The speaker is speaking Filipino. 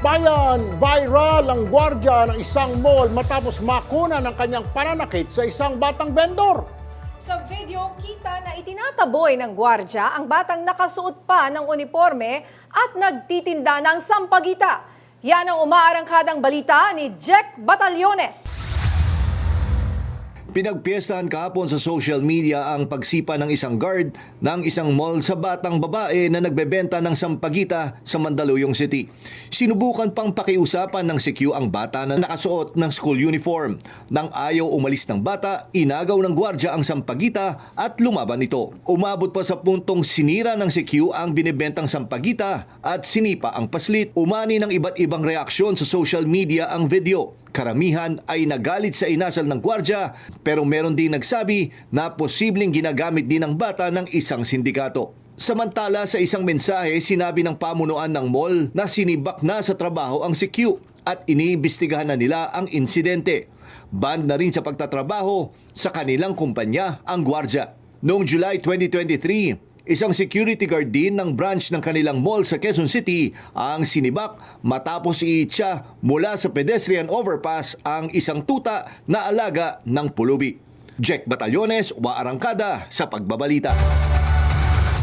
Bayan, viral ang gwardya ng isang mall matapos makuna ng kanyang pananakit sa isang batang vendor. Sa video, kita na itinataboy ng gwardya ang batang nakasuot pa ng uniforme at nagtitinda ng sampagita. Yan ang umaarangkadang balita ni Jack Batallones. Pinagpiestahan kahapon sa social media ang pagsipa ng isang guard ng isang mall sa batang babae na nagbebenta ng sampagita sa Mandaluyong City. Sinubukan pang pakiusapan ng CQ ang bata na nakasuot ng school uniform. Nang ayaw umalis ng bata, inagaw ng gwardya ang sampagita at lumaban ito. Umabot pa sa puntong sinira ng CQ ang binibentang sampagita at sinipa ang paslit. Umani ng iba't ibang reaksyon sa social media ang video. Karamihan ay nagalit sa inasal ng gwardya pero meron din nagsabi na posibleng ginagamit din ng bata ng isang sindikato. Samantala sa isang mensahe sinabi ng pamunuan ng mall na sinibak na sa trabaho ang CQ at iniimbestigahan na nila ang insidente. Banned na rin sa pagtatrabaho sa kanilang kumpanya ang gwardya. Noong July 2023, Isang security guard din ng branch ng kanilang mall sa Quezon City ang sinibak matapos iitsa mula sa pedestrian overpass ang isang tuta na alaga ng pulubi. Jack Batallones, Waarangkada sa Pagbabalita.